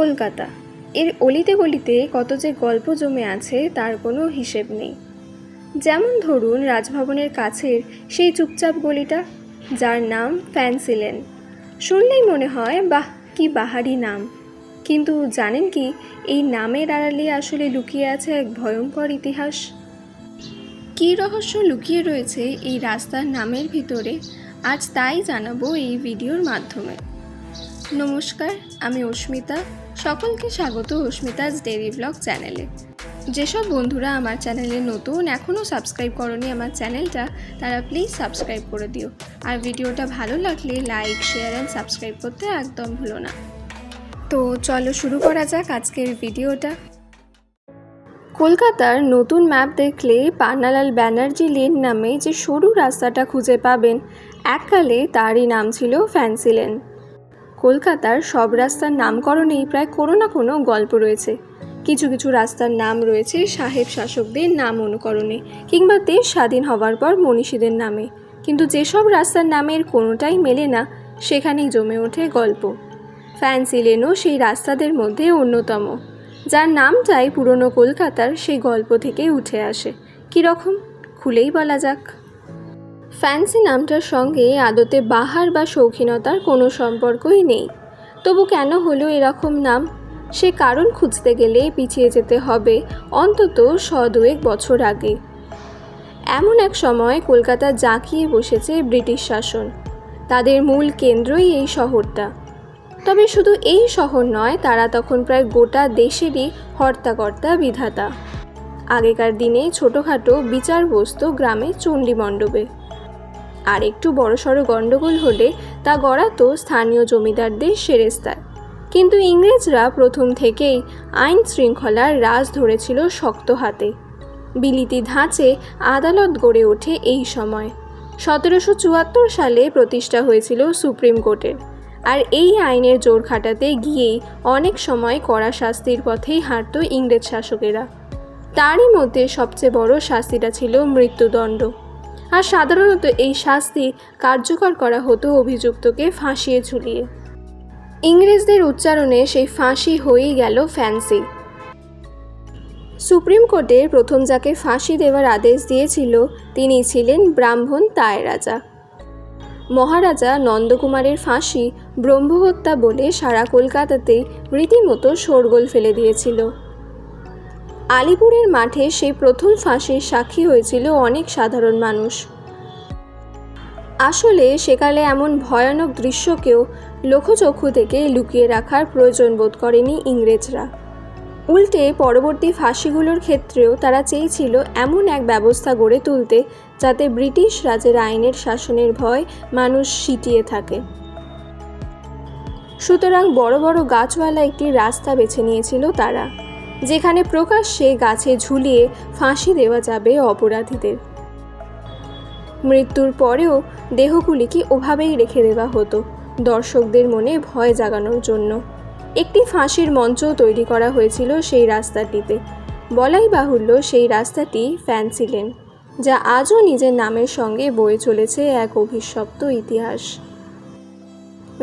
কলকাতা। এর অলিতে গলিতে কত যে গল্প জমে আছে, তার কোনো হিসেব নেই। যেমন ধরুন রাজভবনের কাছের সেই চুপচাপ গলিটা, যার নাম ফ্যান্সি লেন শুনলেই মনে হয়, বাহ, কি বাহারি নাম। কিন্তু জানেন কি, এই নামের আড়ালে আসলে লুকিয়ে আছে এক ভয়ঙ্কর ইতিহাস। কী রহস্য লুকিয়ে রয়েছে এই রাস্তার নামের ভিতরে, আজ তাই জানাব এই ভিডিওর মাধ্যমে। নমস্কার, আমি অস্মিতা। সকলকে স্বাগত অস্মিতাজ ডেরি ব্লগ চ্যানেলে। যেসব বন্ধুরা আমার চ্যানেলে নতুন, এখনও সাবস্ক্রাইব করনি আমার চ্যানেলটা, তারা প্লিজ সাবস্ক্রাইব করে দিও। আর ভিডিওটা ভালো লাগলে লাইক, শেয়ার অ্যান্ড সাবস্ক্রাইব করতে একদম ভুলো না। তো চলো শুরু করা যাক আজকের ভিডিওটা। কলকাতার নতুন ম্যাপ দেখলে পান্নালাল ব্যানার্জি লেন নামে যে সরু রাস্তাটা খুঁজে পাবেন, এককালে তারই নাম ছিল ফ্যান্সি লেন। কলকাতার সব রাস্তার নামকরণেই প্রায় কোনো না কোনো গল্প রয়েছে। কিছু কিছু রাস্তার নাম রয়েছে সাহেব শাসকদের নাম অনুকরণে কিংবা দেশ স্বাধীন হওয়ার পর মনীষীদের নামে। কিন্তু যেসব রাস্তার নামের কোনোটাই মেলে না, সেখানেই জমে ওঠে গল্প। ফ্যান্সি লেনও সেই রাস্তাদের মধ্যে অন্যতম। যার নামটাই পুরনো কলকাতার সেই গল্প থেকে উঠে আসে। কীরকম খুলেই বলা যাক। ফ্যান্সি নামটার সঙ্গে আদতে বাহার বা শৌখিনতার কোনো সম্পর্কই নেই। তবু কেন হলো এরকম নাম? সে কারণ খুঁজতে গেলে পিছিয়ে যেতে হবে, অন্তত শ দুয়েক বছর আগে। এমন এক সময় কলকাতা জাঁকিয়ে বসেছে ব্রিটিশ শাসন। তাদের মূল কেন্দ্রই এই শহরটা। তবে শুধু এই শহর নয়, তারা তখন প্রায় গোটা দেশেরই হর্তাকর্তা বিধাতা। আগেকার দিনে ছোটোখাটো বিচার বসত গ্রামে চণ্ডী মণ্ডপে আর একটু বড়সড় গণ্ডগোল হলে তা গড়াতো স্থানীয় জমিদারদের সেরেস্তায়। কিন্তু ইংরেজরা প্রথম থেকেই আইন শৃঙ্খলার রাজ ধরেছিল শক্ত হাতে। বিলিতি ধাঁচে আদালত গড়ে ওঠে এই সময়। সতেরোশো চুয়াত্তর সালে প্রতিষ্ঠা হয়েছিল সুপ্রিম কোর্টের। আর এই আইনের জোর খাটাতে গিয়েই অনেক সময় কড়া শাস্তির পথেই হাঁটত ইংরেজ শাসকেরা। তারই মধ্যে সবচেয়ে বড় শাস্তিটা ছিল মৃত্যুদণ্ড। আর সাধারণত এই শাস্তি কার্যকর করা হতো অভিযুক্তকে ফাঁসিয়ে ঝুলিয়ে। ইংরেজদের উচ্চারণে সেই ফাঁসি হয়েই গেল ফ্যান্সি। সুপ্রিম কোর্টে প্রথম যাকে ফাঁসি দেওয়ার আদেশ দিয়েছিল, তিনি ছিলেন ব্রাহ্মণ তায় রাজা মহারাজা নন্দকুমারের ফাঁসি ব্রহ্মহত্যা বলে সারা কলকাতাতেই রীতিমতো শোরগোল ফেলে দিয়েছিল। আলিপুরের মাঠে সেই প্রথম ফাঁসির সাক্ষী হয়েছিল অনেক সাধারণ মানুষ। আসলে সেকালে এমন ভয়ানক দৃশ্যকেও লোকচক্ষু থেকে লুকিয়ে রাখার প্রয়োজন বোধ করেনি ইংরেজরা। উল্টে পরবর্তী ফাঁসিগুলোর ক্ষেত্রেও তারা চেয়েছিল এমন এক ব্যবস্থা গড়ে তুলতে যাতে ব্রিটিশ রাজের আইনের শাসনের ভয় মানুষ সিটিয়ে থাকে। সুতরাং বড় বড় গাছওয়ালা একটি রাস্তা বেছে নিয়েছিল তারা। যেখানে প্রকাশ্যে গাছে ঝুলিয়ে ফাঁসি দেওয়া যাবে অপরাধীদের। মৃত্যুর পরেও দেহগুলিকে ওভাবেই রেখে দেওয়া হতো দর্শকদের মনে ভয় জাগানোর জন্য। একটি ফাঁসির মঞ্চ তৈরি করা হয়েছিল সেই রাস্তাটিতে। বলাই বাহুল্য সেই রাস্তাটি ফ্যান্সি লেন যা আজও নিজের নামের সঙ্গে বয়ে চলেছে এক অভিশপ্ত ইতিহাস।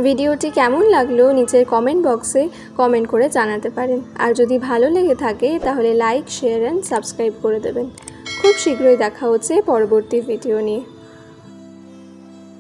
ভিডিওটি কেমন লাগল নিচের কমেন্ট বক্সে কমেন্ট করে জানাতে পারেন। আর যদি ভালো লেগে থাকে, তাহলে লাইক শেয়ার অ্যান্ড সাবস্ক্রাইব করে দেবেন। খুব শীঘ্রই দেখা হচ্ছে পরবর্তী ভিডিও নিয়ে।